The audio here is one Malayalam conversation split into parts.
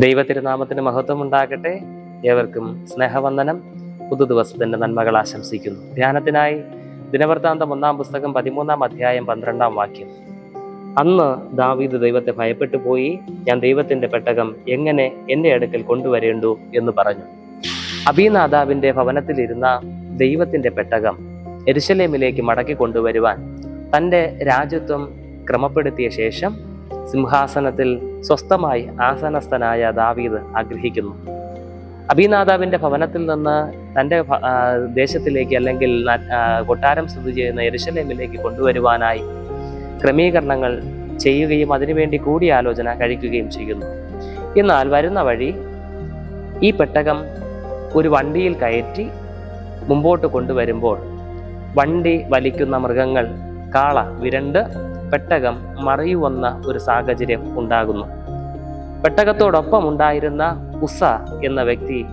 ദൈവത്തിരുനാമത്തിന് മഹത്വം ഉണ്ടാകട്ടെ ഏവർക്കും സ്നേഹവന്ദനം. പുതുദിവസത്തിന്റെ നന്മകൾ ആശംസിക്കുന്നു. ധ്യാനത്തിനായി ദിനവൃത്താന്തം ഒന്നാം പുസ്തകം പതിമൂന്നാം അധ്യായം പന്ത്രണ്ടാം വാക്യം. അന്ന് ദാവീദ് ദൈവത്തെ ഭയപ്പെട്ടു പോയി. ഞാൻ ദൈവത്തിന്റെ പെട്ടകം എങ്ങനെ എന്റെ അടുക്കൽ കൊണ്ടുവരേണ്ടു? എന്ന് പറഞ്ഞു. അബീനാദാവിന്റെ ഭവനത്തിലിരുന്ന ദൈവത്തിന്റെ പെട്ടകം എരുശലേമിലേക്ക് മടക്കി കൊണ്ടുവരുവാൻ തന്റെ രാജ്യത്വം ക്രമപ്പെടുത്തിയ ശേഷം സിംഹാസനത്തിൽ സ്വസ്ഥമായി ആസനസ്ഥനായ ദാവീദ് ആഗ്രഹിക്കുന്നു. അഭിനാദാവിന്റെ ഭവനത്തിൽ നിന്ന് തന്റെ ദേശത്തിലേക്ക് അല്ലെങ്കിൽ കൊട്ടാരം സ്ഥിതി ചെയ്യുന്ന എരുശലേമിലേക്ക് കൊണ്ടുവരുവാനായി ക്രമീകരണങ്ങൾ ചെയ്യുകയും അതിനുവേണ്ടി കൂടിയാലോചന കഴിക്കുകയും ചെയ്യുന്നു. എന്നാൽ വരുന്ന വഴി ഈ പെട്ടകം ഒരു വണ്ടിയിൽ കയറ്റി മുമ്പോട്ട് കൊണ്ടുവരുമ്പോൾ വണ്ടി വലിക്കുന്ന മൃഗങ്ങൾ കാള വിരണ്ട് പെട്ടകം മറിയുവന്ന ഒരു സാഹചര്യം ഉണ്ടാകുന്നു. പെട്ടകത്തോടൊപ്പം ഉണ്ടായിരുന്ന ഉസ എന്ന വ്യക്തി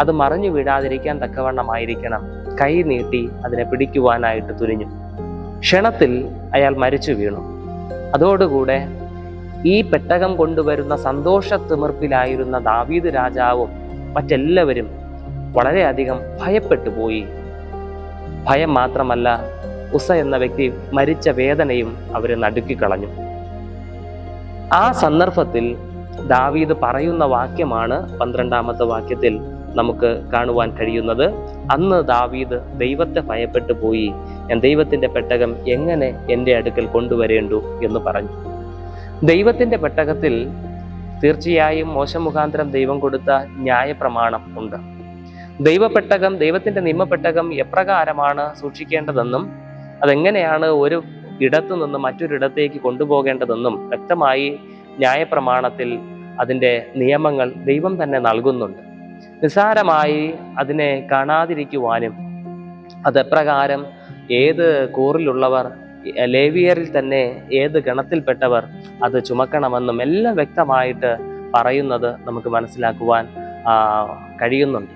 അത് മറിഞ്ഞു വീഴാതിരിക്കാൻ തക്കവണ്ണമായിരിക്കണം. കൈ നീട്ടി അതിനെ പിടിക്കുവാനായിട്ട് തുനിഞ്ഞു. ക്ഷണത്തിൽ അയാൾ മരിച്ചു വീണു. അതോടുകൂടെ ഈ പെട്ടകം കൊണ്ടുവരുന്ന സന്തോഷ തിമിർപ്പിലായിരുന്ന ദാവീദ് രാജാവും മറ്റെല്ലാവരും വളരെയധികം ഭയപ്പെട്ടു പോയി ഭയം മാത്രമല്ല ഉസ എന്ന വ്യക്തി മരിച്ച വേദനയും അവർ നടുക്കിക്കളഞ്ഞു. ആ സന്ദർഭത്തിൽ ദാവീദ് പറയുന്ന വാക്യമാണ് പന്ത്രണ്ടാമത്തെ വാക്യത്തിൽ നമുക്ക് കാണുവാൻ കഴിയുന്നത്. അന്ന് ദാവീദ് ദൈവത്തെ ഭയപ്പെട്ടു പോയി. ഞാൻ ദൈവത്തിന്റെ പെട്ടകം എങ്ങനെ എന്റെ അടുക്കൽ കൊണ്ടുവരേണ്ടു? എന്ന് പറഞ്ഞു. ദൈവത്തിന്റെ പെട്ടകത്തിൽ തീർച്ചയായും മോശം മുഖാന്തരം ദൈവം കൊടുത്ത ന്യായപ്രമാണം ഉണ്ട്. ദൈവപ്പെട്ടകം ദൈവത്തിന്റെ നിയമപ്പെട്ടകം എപ്രകാരമാണ് സൂക്ഷിക്കേണ്ടതെന്നും അതെങ്ങനെയാണ് ഒരു ഇടത്തു നിന്ന് മറ്റൊരിടത്തേക്ക് കൊണ്ടുപോകേണ്ടതെന്നും വ്യക്തമായി ന്യായപ്രമാണത്തിൽ അതിന്റെ നിയമങ്ങൾ ദൈവം തന്നെ നൽകുന്നുണ്ട്. നിസ്സാരമായി അതിനെ കാണാതിരിക്കുവാനും അതെപ്രകാരം ഏത് കൂറിലുള്ളവർ ലേവിയറിൽ തന്നെ ഏത് ഗണത്തിൽപ്പെട്ടവർ അത് ചുമക്കണമെന്നും എല്ലാം വ്യക്തമായിട്ട് പറയുന്നത് നമുക്ക് മനസ്സിലാക്കുവാൻ കഴിയുന്നുണ്ട്.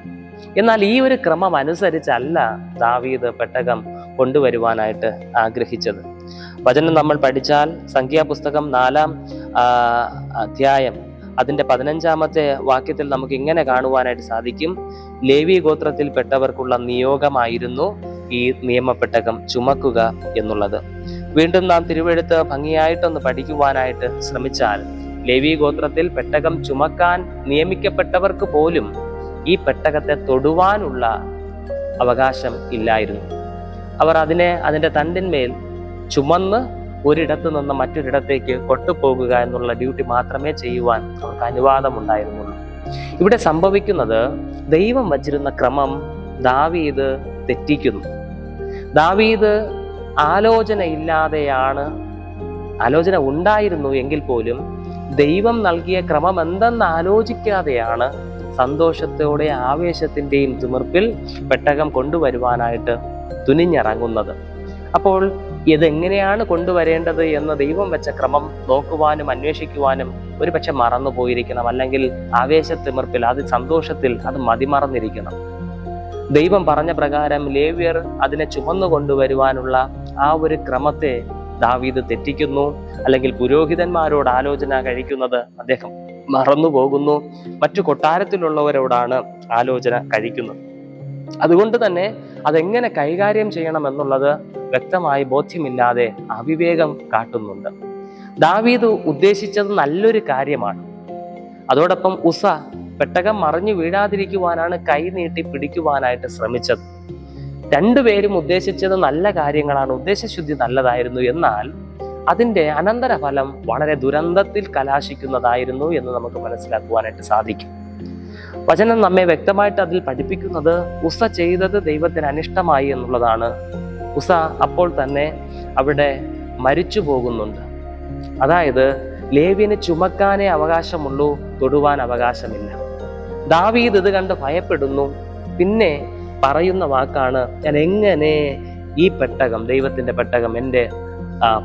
എന്നാൽ ഈ ഒരു ക്രമം അനുസരിച്ചല്ല ദാവീദ് പെട്ടകം കൊണ്ടുവരുവാനായിട്ട് ആഗ്രഹിച്ചത്. വചനം നമ്മൾ പഠിച്ചാൽ സംഖ്യാപുസ്തകം നാലാം അധ്യായം അതിന്റെ പതിനഞ്ചാമത്തെ വാക്യത്തിൽ നമുക്ക് ഇങ്ങനെ കാണുവാനായിട്ട് സാധിക്കും. ലേവി ഗോത്രത്തിൽപ്പെട്ടവർക്കുള്ള നിയോഗമായിരുന്നു ഈ നിയമപ്പെട്ടകം ചുമക്കുക എന്നുള്ളത്. വീണ്ടും നാം തിരുവെടുത്ത് ഭംഗിയായിട്ടൊന്ന് പഠിക്കുവാനായിട്ട് ശ്രമിച്ചാൽ ലേവി ഗോത്രത്തിൽ പെട്ടകം ചുമക്കാൻ നിയമിക്കപ്പെട്ടവർക്ക് പോലും ഈ പെട്ടകത്തെ തൊടുവാനുള്ള അവകാശം ഇല്ലായിരുന്നു. അവർ അതിനെ അതിന്റെ തണ്ടിന്മേൽ ചുമന്ന് ഒരിടത്ത് നിന്ന് മറ്റൊരിടത്തേക്ക് കൊട്ടുപോകുക എന്നുള്ള ഡ്യൂട്ടി മാത്രമേ ചെയ്യുവാൻ അവർക്ക് അനുവാദമുണ്ടായിരുന്നുള്ളൂ. ഇവിടെ സംഭവിക്കുന്നത് ദൈവം വച്ചിരുന്ന ക്രമം ദാവീദ് തെറ്റിക്കുന്നു. ദാവീദ് ആലോചനയില്ലാതെയാണ് ആലോചന ഉണ്ടായിരുന്നു എങ്കിൽ പോലും ദൈവം നൽകിയ ക്രമം എന്തെന്ന് ആലോചിക്കാതെയാണ് സന്തോഷത്തോടെ ആവേശത്തിന്റെയും തിമിർപ്പിൽ പെട്ടകം കൊണ്ടുവരുവാനായിട്ട് തുനിഞ്ഞിറങ്ങുന്നത്. അപ്പോൾ ഇതെങ്ങനെയാണ് കൊണ്ടുവരേണ്ടത് എന്ന് ദൈവം വെച്ച ക്രമം നോക്കുവാനും അന്വേഷിക്കുവാനും ഒരു പക്ഷെ മറന്നു പോയിരിക്കണം അല്ലെങ്കിൽ ആവേശത്തിമിർപ്പിൽ അത് സന്തോഷത്തിൽ അത് മതിമറന്നിരിക്കണം. ദൈവം പറഞ്ഞ പ്രകാരം ലേവ്യർ അതിനെ ചുമന്നു കൊണ്ടുവരുവാനുള്ള ആ ഒരു ക്രമത്തെ ദാവീദ് തെറ്റിക്കുന്നു. അല്ലെങ്കിൽ പുരോഹിതന്മാരോട് ആലോചന കഴിക്കുന്നത് അദ്ദേഹം മറന്നു പോകുന്നു മറ്റു കൊട്ടാരത്തിലുള്ളവരോടാണ് ആലോചന കഴിക്കുന്നത്. അതുകൊണ്ട് തന്നെ അതെങ്ങനെ കൈകാര്യം ചെയ്യണം എന്നുള്ളത് വ്യക്തമായി ബോധ്യമില്ലാതെ അവിവേകം കാട്ടുന്നുണ്ട്. ദാവീദ് ഉദ്ദേശിച്ചത് നല്ലൊരു കാര്യമാണ്. അതോടൊപ്പം ഉസ പെട്ടകം മറിഞ്ഞു വീഴാതിരിക്കുവാനാണ് കൈ നീട്ടി പിടിക്കുവാനായിട്ട് ശ്രമിച്ചത്. രണ്ടുപേരും ഉദ്ദേശിച്ചത് നല്ല കാര്യങ്ങളാണ് ഉദ്ദേശശുദ്ധി നല്ലതായിരുന്നു. എന്നാൽ അതിന്റെ അനന്തരഫലം വളരെ ദുരന്തത്തിൽ കലാശിക്കുന്നതായിരുന്നു എന്ന് നമുക്ക് മനസ്സിലാക്കുവാനായിട്ട് സാധിക്കും. വചനം നമ്മെ വ്യക്തമായിട്ട് അതിൽ പഠിപ്പിക്കുന്നത് ഉസ ചെയ്തത് ദൈവത്തിന് അനിഷ്ടമായി എന്നുള്ളതാണ്. ഉസ അപ്പോൾ തന്നെ അവിടെ മരിച്ചു പോകുന്നുണ്ട്. അതായത് ലേവിന് ചുമക്കാനേ അവകാശമുള്ളൂ തൊടുവാൻ അവകാശമില്ല. ദാവീദ് ഇത് കണ്ട് ഭയപ്പെടുന്നു. പിന്നെ പറയുന്ന വാക്കാണ് ഞാൻ എങ്ങനെ ഈ പെട്ടകം ദൈവത്തിന്റെ പെട്ടകം എന്റെ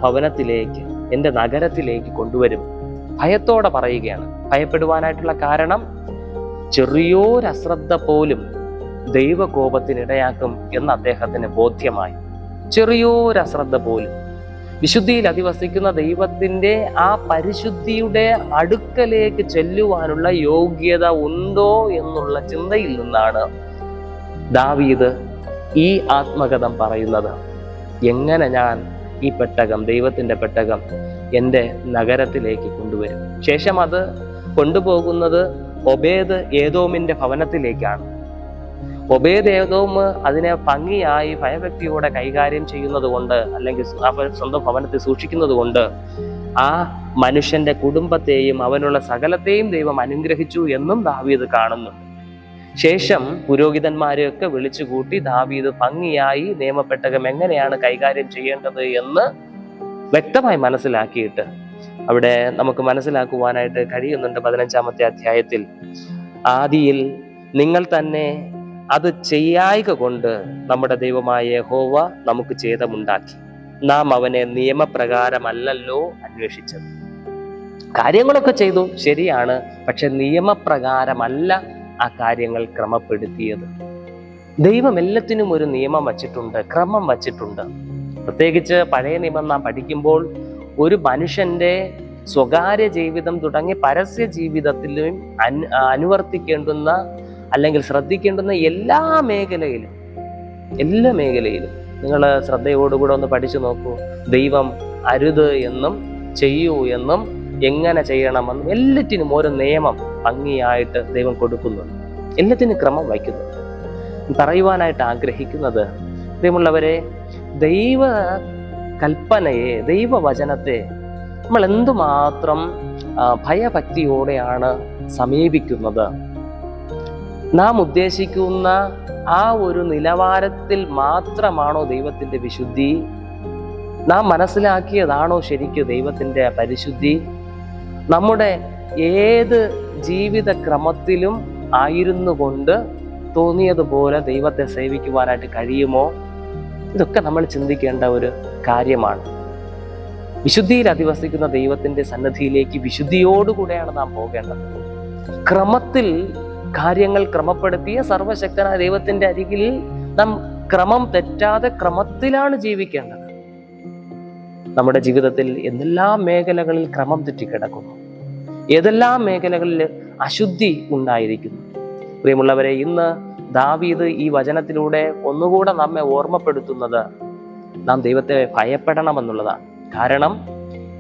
ഭവനത്തിലേക്ക് എന്റെ നഗരത്തിലേക്ക് കൊണ്ടുവരും? ഭയത്തോടെ പറയുകയാണ്. ഭയപ്പെടുവാനായിട്ടുള്ള കാരണം ചെറിയൊരു അശ്രദ്ധ പോലും ദൈവകോപത്തിനിടയാക്കും എന്ന് അദ്ദേഹത്തിന് ബോധ്യമായി. ചെറിയൊരു അശ്രദ്ധ പോലും. വിശുദ്ധിയിൽ അധിവസിക്കുന്ന ദൈവത്തിന്റെ ആ പരിശുദ്ധിയുടെ അടുക്കലേക്ക് ചെല്ലുവാനുള്ള യോഗ്യത ഉണ്ടോ എന്നുള്ള ചിന്തയിൽ നിന്നാണ് ദാവീദ് ഈ ആത്മകഥം പറയുന്നത്. എങ്ങനെ ഞാൻ ഈ പെട്ടകം ദൈവത്തിന്റെ പെട്ടകം എന്റെ നഗരത്തിലേക്ക് കൊണ്ടുവരും? ശേഷം അത് കൊണ്ടുപോകുന്നത് ഒബേദ് ഏതോമിന്റെ ഭവനത്തിലേക്കാണ്. ഒബേദ് ഏതോം അതിനെ ഭംഗിയായി ഭയഭക്തിയോടെ കൈകാര്യം ചെയ്യുന്നത് കൊണ്ട് അല്ലെങ്കിൽ സ്വന്തം ഭവനത്തിൽ സൂക്ഷിക്കുന്നത് കൊണ്ട് ആ മനുഷ്യന്റെ കുടുംബത്തെയും അവനുള്ള സകലത്തെയും ദൈവം അനുഗ്രഹിച്ചു എന്നും ദാവീദ് കാണുന്നുണ്ട്. ശേഷം പുരോഹിതന്മാരെയൊക്കെ വിളിച്ചുകൂട്ടി ദാവീദ് ഭംഗിയായി നിയമപ്പെട്ടകം എങ്ങനെയാണ് കൈകാര്യം ചെയ്യേണ്ടത് എന്ന് വ്യക്തമായി മനസ്സിലാക്കിയിട്ട് അവിടെ നമുക്ക് മനസ്സിലാക്കുവാനായിട്ട് കഴിയുന്നുണ്ട് പതിനഞ്ചാമത്തെ അധ്യായത്തിൽ. ആദിയിൽ നിങ്ങൾ തന്നെ അത് ചെയ്യായിക കൊണ്ട് നമ്മുടെ ദൈവമായ ഹോവ നമുക്ക് ചേതമുണ്ടാക്കി നാം അവനെ നിയമപ്രകാരമല്ലല്ലോ അന്വേഷിച്ചത്. കാര്യങ്ങളൊക്കെ ചെയ്തു. ശരിയാണ്. പക്ഷെ നിയമപ്രകാരമല്ല ആ കാര്യങ്ങൾ ക്രമപ്പെടുത്തിയത്. ദൈവം എല്ലാത്തിനും ഒരു നിയമം വച്ചിട്ടുണ്ട് ക്രമം വച്ചിട്ടുണ്ട്. പ്രത്യേകിച്ച് പഴയ നിയമം നാം പഠിക്കുമ്പോൾ ഒരു മനുഷ്യന്റെ സ്വകാര്യ ജീവിതം തുടങ്ങി പരസ്യ ജീവിതത്തിലും അനു അനുവർത്തിക്കേണ്ടുന്ന അല്ലെങ്കിൽ ശ്രദ്ധിക്കേണ്ടുന്ന എല്ലാ മേഖലയിലും എല്ലാ മേഖലയിലും നിങ്ങൾ ശ്രദ്ധയോടുകൂടെ ഒന്ന് പഠിച്ചു നോക്കൂ. ദൈവം അരുത് എന്നും ചെയ്യൂ എന്നും എങ്ങനെ ചെയ്യണമെന്നും എല്ലാറ്റിനും ഓരോ നിയമം ഭംഗിയായിട്ട് ദൈവം കൊടുക്കുന്നുണ്ട്. എല്ലാത്തിനും ക്രമം വയ്ക്കുന്നു പറയുവാനായിട്ട് ആഗ്രഹിക്കുന്നത് ദൈവമുള്ളവരെ ദൈവ കൽപ്പനയെ ദൈവവചനത്തെ നമ്മൾ എന്തുമാത്രം ഭയഭക്തിയോടെയാണ് സമീപിക്കുന്നത്. നാം ഉദ്ദേശിക്കുന്ന ആ ഒരു നിലവാരത്തിൽ മാത്രമാണോ ദൈവത്തിന്റെ വിശുദ്ധി? നാം മനസ്സിലാക്കിയതാണോ ശരിക്കും ദൈവത്തിന്റെ പരിശുദ്ധി? നമ്മുടെ ഏത് ജീവിത ക്രമത്തിലും ആയിരുന്നു കൊണ്ട് തോന്നിയതുപോലെ ദൈവത്തെ സേവിക്കുവാനായിട്ട് കഴിയുമോ? ഇതൊക്കെ നമ്മൾ ചിന്തിക്കേണ്ട ഒരു കാര്യമാണ്. വിശുദ്ധിയിൽ അധിവസിക്കുന്ന ദൈവത്തിന്റെ സന്നദ്ധിയിലേക്ക് വിശുദ്ധിയോടുകൂടെയാണ് നാം പോകേണ്ടത്. ക്രമത്തിൽ കാര്യങ്ങൾ ക്രമപ്പെടുത്തിയ സർവശക്തനായ ദൈവത്തിന്റെ അരികിൽ നാം ക്രമം തെറ്റാതെ ക്രമത്തിലാണ് ജീവിക്കേണ്ടത്. നമ്മുടെ ജീവിതത്തിൽ എന്തെല്ലാം മേഖലകളിൽ ക്രമം തെറ്റിക്കിടക്കുന്നു. ഏതെല്ലാം മേഖലകളിൽ അശുദ്ധി ഉണ്ടായിരിക്കുന്നു. പ്രിയമുള്ളവരെ ഇന്ന് ദാവീദ് ഈ വചനത്തിലൂടെ ഒന്നുകൂടെ നമ്മെ ഓർമ്മപ്പെടുത്തുന്നത് നാം ദൈവത്തെ ഭയപ്പെടണമെന്നുള്ളതാണ്. കാരണം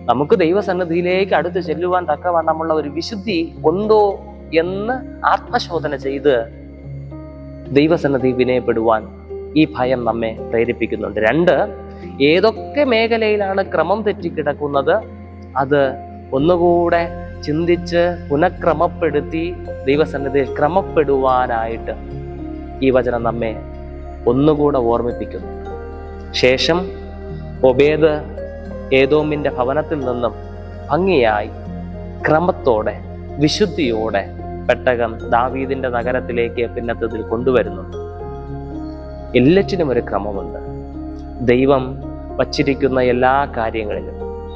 നമുക്ക് ദൈവസന്നിധിയിലേക്ക് അടുത്ത് ചെല്ലുവാൻ തക്കവണ്ണമുള്ള ഒരു വിശുദ്ധി ഉണ്ടോ എന്ന് ആത്മശോധന ചെയ്ത് ദൈവസന്നിധി വിനയപ്പെടുവാൻ ഈ ഭയം നമ്മെ പ്രേരിപ്പിക്കുന്നുണ്ട്. രണ്ട് ഏതൊക്കെ മേഖലയിലാണ് ക്രമം തെറ്റിക്കിടക്കുന്നത് അത് ഒന്നുകൂടെ ചിന്തിച്ച് പുനഃക്രമപ്പെടുത്തി ദൈവസന്നിധിയിൽ ക്രമപ്പെടുവാനായിട്ട് ഈ വചനം നമ്മെ ഒന്നുകൂടെ ഓർമ്മിപ്പിക്കുന്നു. ശേഷം ഒബേദ് ഏതോമിന്റെ ഭവനത്തിൽ നിന്നും ഭംഗിയായി ക്രമത്തോടെ വിശുദ്ധിയോടെ പെട്ടകം ദാവീദിന്റെ നഗരത്തിലേക്ക് പിന്നത്തതിൽ കൊണ്ടുവരുന്നുണ്ട് എല്ലാറ്റിനും ഒരു ക്രമമുണ്ട്. ദൈവം വച്ചിരിക്കുന്ന എല്ലാ കാര്യങ്ങളിലും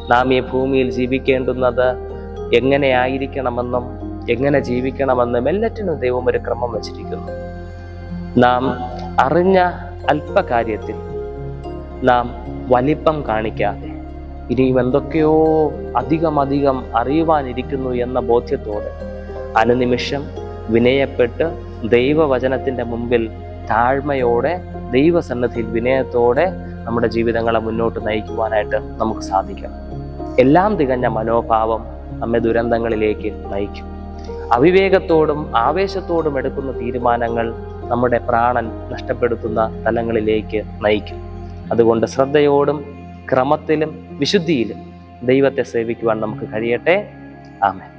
നാം ഈ ഭൂമിയിൽ ജീവിക്കേണ്ടുന്നത് എങ്ങനെയായിരിക്കണമെന്നും എങ്ങനെ ജീവിക്കണമെന്നും എല്ലാറ്റിനും ദൈവം ഒരു ക്രമം വച്ചിരിക്കുന്നു. നാം അറിഞ്ഞ അല്പകാര്യത്തിൽ നാം വലിപ്പം കാണിക്കാതെ ഇനിയും എന്തൊക്കെയോ അധികം അധികം അറിയുവാനിരിക്കുന്നു എന്ന ബോധ്യത്തോടെ അനുനിമിഷം വിനയപ്പെട്ട് ദൈവവചനത്തിന്റെ മുമ്പിൽ താഴ്മയോടെ ദൈവസന്നദ്ധിയിൽ വിനയത്തോടെ നമ്മുടെ ജീവിതങ്ങളെ മുന്നോട്ട് നയിക്കുവാനായിട്ട് നമുക്ക് സാധിക്കാം. എല്ലാം തികഞ്ഞ മനോഭാവം നമ്മെ ദുരന്തങ്ങളിലേക്ക് നയിക്കും. അവിവേകത്തോടും ആവേശത്തോടും എടുക്കുന്ന തീരുമാനങ്ങൾ നമ്മുടെ പ്രാണൻ നഷ്ടപ്പെടുത്തുന്ന തലങ്ങളിലേക്ക് നയിക്കും. അതുകൊണ്ട് ശ്രദ്ധയോടും ക്രമത്തിലും വിശുദ്ധിയിലും ദൈവത്തെ സേവിക്കുവാൻ നമുക്ക് കഴിയട്ടെ. ആമേൻ.